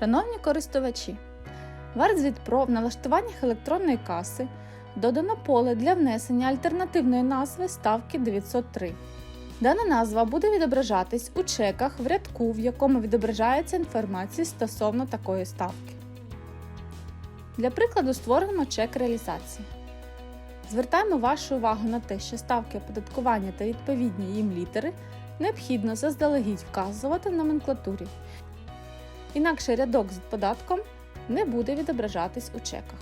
Шановні користувачі, в ArtZwit в налаштуваннях електронної каси додано поле для внесення альтернативної назви ставки 903. Дана назва буде відображатись у чеках в рядку, в якому відображається інформація стосовно такої ставки. Для прикладу створимо чек реалізації. Звертаємо вашу увагу на те, що ставки оподаткування та відповідні їм літери необхідно заздалегідь вказувати в номенклатурі, інакше рядок з податком не буде відображатись у чеках.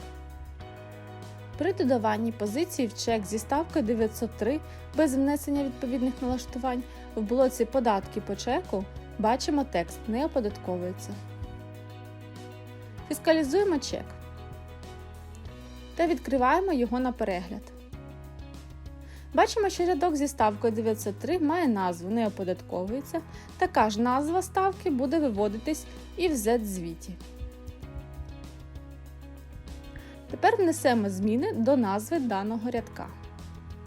При додаванні позиції в чек зі ставкою 903 без внесення відповідних налаштувань в блоці Податки по чеку бачимо текст не оподатковується. Фіскалізуємо чек та відкриваємо його на перегляд. Бачимо, що рядок зі ставкою 903 має назву не оподатковується. Така ж назва ставки буде виводитись і в Z-звіті. Тепер внесемо зміни до назви даного рядка.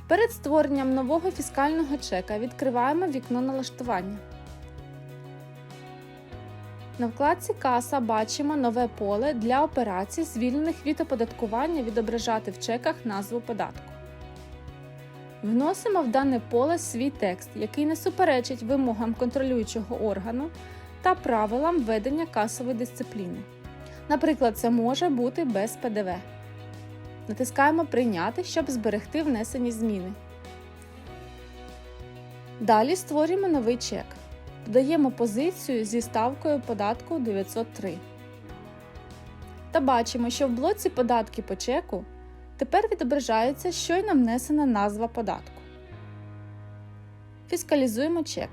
Перед створенням нового фіскального чека відкриваємо вікно налаштування. На вкладці Каса бачимо нове поле для операцій, звільнених від оподаткування відображати в чеках назву податку. Вносимо в дане поле свій текст, який не суперечить вимогам контролюючого органу та правилам ведення касової дисципліни. Наприклад, це може бути без ПДВ. Натискаємо Прийняти, щоб зберегти внесені зміни. Далі створюємо новий чек. Додаємо позицію зі ставкою податку 903. Та бачимо, що в блоці Податки по чеку тепер відображається щойно внесена назва податку. Фіскалізуємо чек.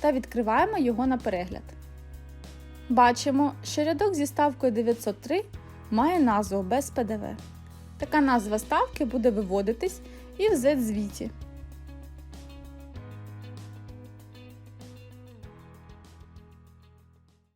Та відкриваємо його на перегляд. Бачимо, що рядок зі ставкою 903 має назву без ПДВ. Така назва ставки буде виводитись і в Z-звіті.